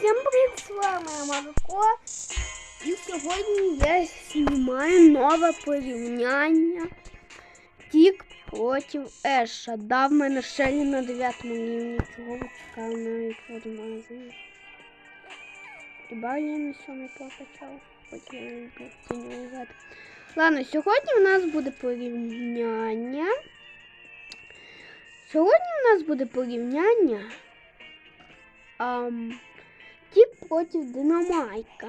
Всім привіт, з вами Марко. І сьогодні я знімаю нове порівняння Тік проти Еша. Дав мене Шелі на 9 рівні. Чого ви чекали від? Хіба я на 7 прокачав? Потім я не грати. Ладно, сьогодні у нас буде порівняння. Сьогодні у нас буде порівняння. Тік проти Динамайка.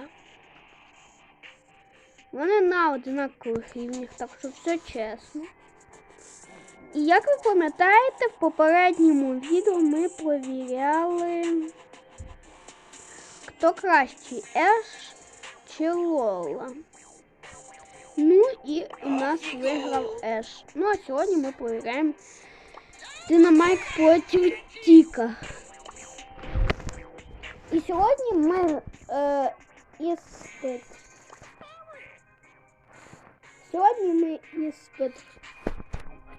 Вони на одинакових рівнях, так що все чесно. І як ви пам'ятаєте, в попередньому відео ми провіряли, хто кращий Еш чи Лола. Ну і у нас виграв Еш. Ну а сьогодні ми провіряємо Динамайк проти Тіка. І сьогодні ми е, іспит. Сьогодні ми іспит.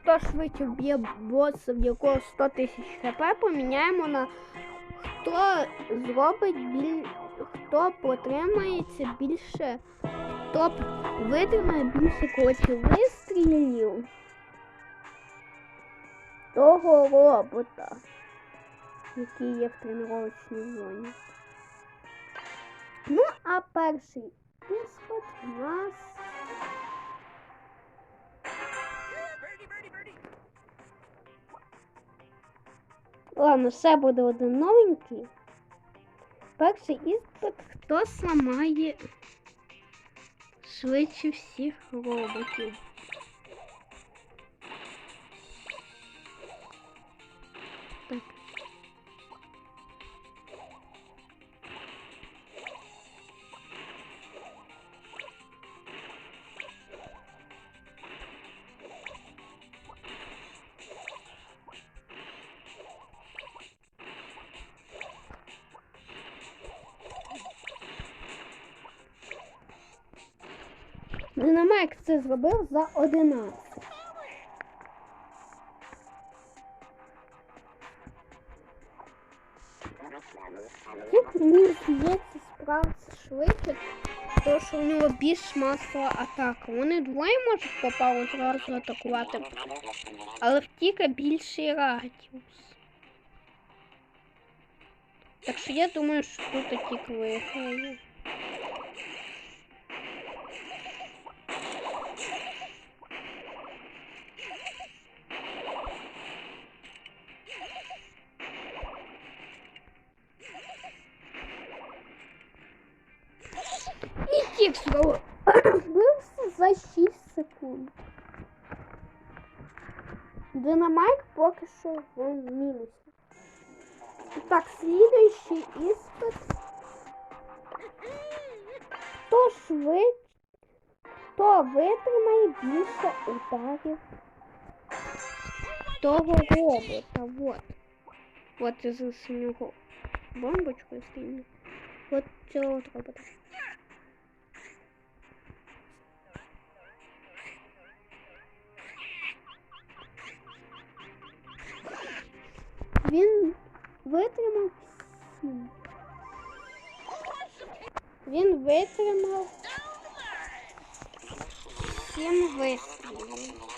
Хто швидше б'є боса, в якого 100 тисяч хп, поміняємо на хто зробить біль... хто протримається більше, хто витримає більше коротше вистрілів того робота який є в тренувальній зоні. Ну, а перший іспит у нас. Ладно, все буде один новенький. Перший іспит, хто зламає швидше всіх роботів. Динамайк це зробив за 11. Як мені здається, справиться швидше, тому що у нього більш масова атака. Вони двоє можуть попало одразу атакувати, але втіка більший радіус. Так що я думаю, що тут тік виграє. І тік знову збився за 6 секунд. Динамайк поки що в мінусі. Так, слідуючий іспит. Хто швидше, хто витримає більше ударів того робота. Вот. Вот я з нього бомбочкою стильну. Вот цього от робота. Він витримав сім. Він витримав сім вистрілів.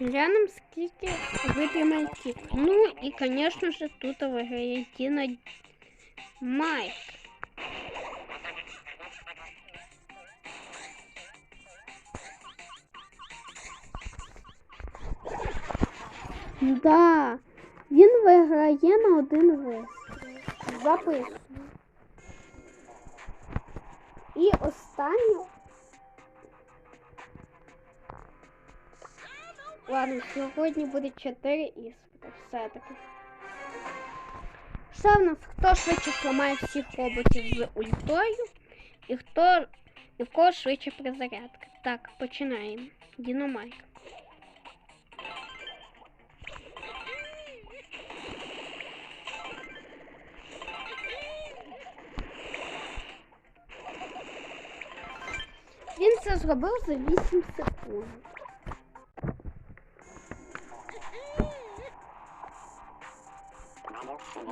Глянем, скільки витримає тік. Ну і, звісно ж, тут виграє Тіна Майк. Да, він виграє на один вистріл. Записую. І останню. Ладно, сьогодні буде 4 іспити. Все-таки. Що в нас? Хто швидше зламає всіх роботів з ультою? І хто і в кого швидше призарядка? Так, починаємо. Діномайк. це зробив за 8 секунд.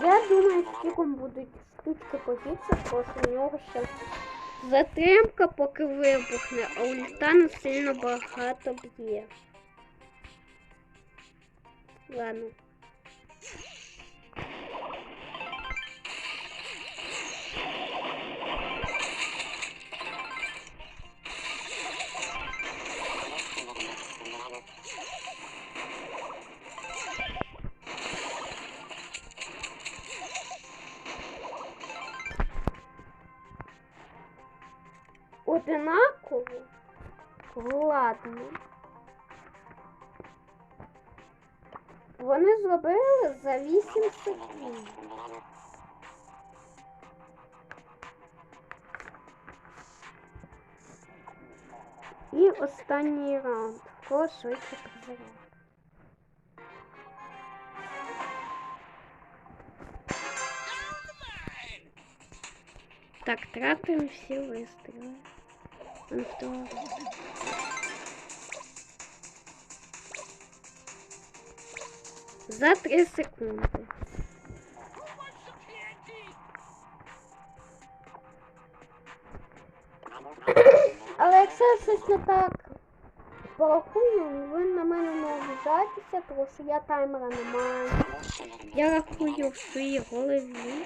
Я думаю, скільки будуть штучки побіться, просто у нього ще затримка, поки вибухне, а у літану сильно багато б'є. Ладно. Одинаково? Ладно. Вони зробили за 8 секунд. І останній раунд. Хто швидше призивав. Так, тратимо всі вистріли. На второго. За 3 секунди. Але якщо так порахую, ви на мене не обіжайтеся, тому що я таймера не маю. Я рахую в своїй голові.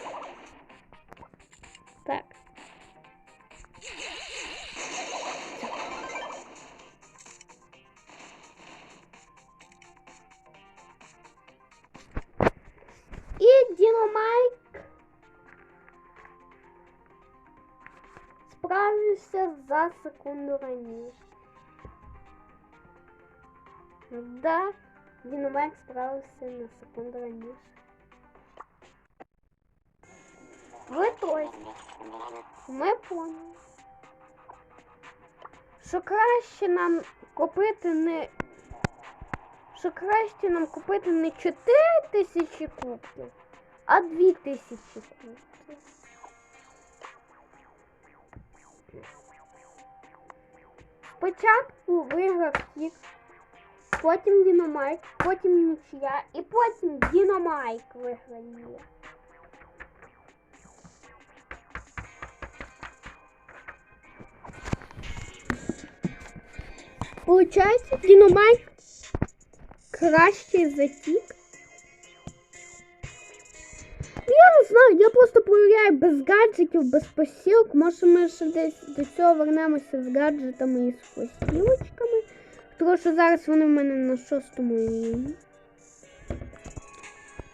Секунду раніше. Да, Діномайк справився на секунду раніше. Ви точно. Ми поняли. Що краще нам купити не. Що краще нам купити не 4 тисячі кубків, а 2 тисячі кубків. Спочатку виграв Кік, потім Діномайк, потім нічия і потім Діномайк виграє. Получається, Діномайк кращий затік. Я не знаю, я просто перевіряю без гаджетів, без посілок. Може ми ще десь до цього вернемося з гаджетами і з посілочками. Тому що зараз вони в мене на шостому рівні.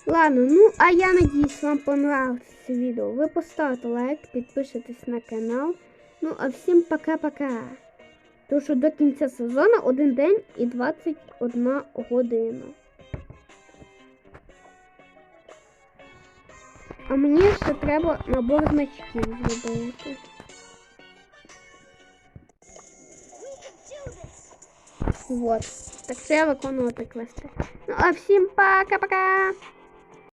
Ладно, ну а я надіюсь, вам понравилось це відео. Ви поставите лайк, підпишитесь на канал. Ну а всім пока-пока. Тому що до кінця сезону один день і 21 година. А мені ще треба набор значків зробити. Вот. Так це я виконувати квести. Ну а всім пока-пока!